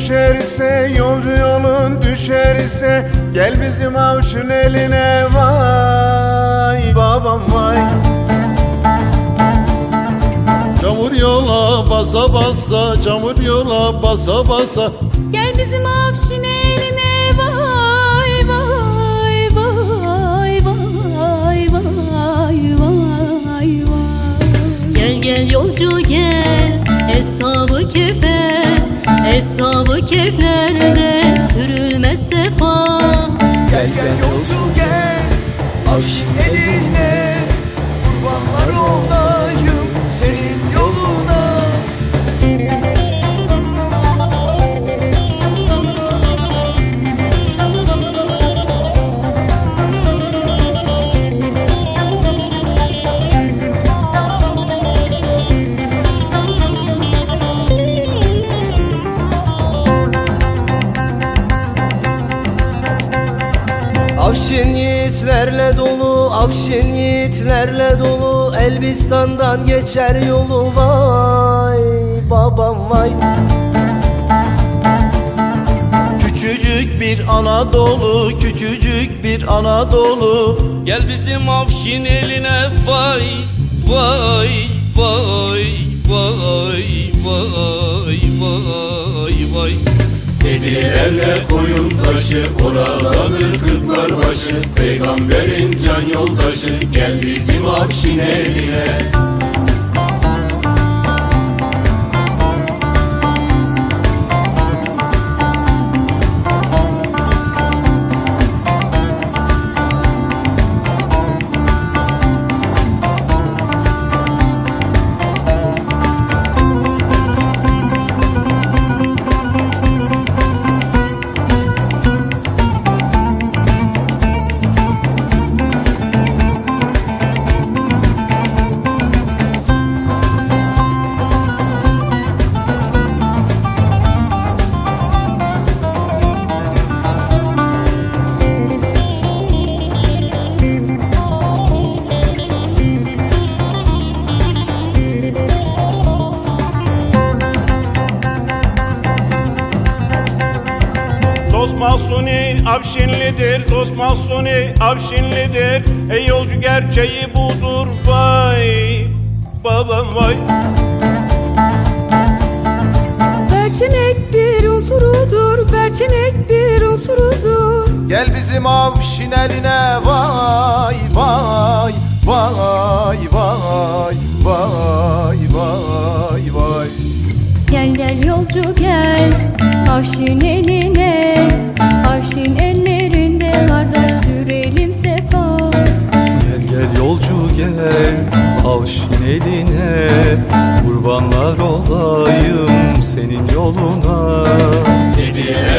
düşerse Yolcu yolun düşerse Gel bizim avşın eline Vay babam vay. Çamur yola basa basa Çamur yola basa basa. Gel bizim avşin Hesabı keflerde sürülmez sefa. Gel gel yolcu gel. Avşin eline Avşin yiğitlerle dolu, avşin yiğitlerle dolu. Elbistan'dan geçer yolu vay babam vay. Küçücük bir Anadolu Küçücük bir Anadolu. Gel bizim avşin eline vay vay vay vay vay vay vay Hediyelerle koyun taşı Oradadır kırklar başı. Peygamberin can yoldaşı Gel bizim Avşin Mahsuni Avşinlidir Dost Mahsuni Avşinlidir Ey yolcu gerçeği budur Vay babam vay. Berçenek bir unsurudur Berçenek bir unsurudur. Gel bizim avşin eline vay vay vay vay vay vay vay. Gel gel yolcu gel Avşin eline Avşin ellerinde kardeş sürelim sefa. Gel gel yolcu gel Avşin eline. Kurbanlar olayım senin yoluna. Hediyelerle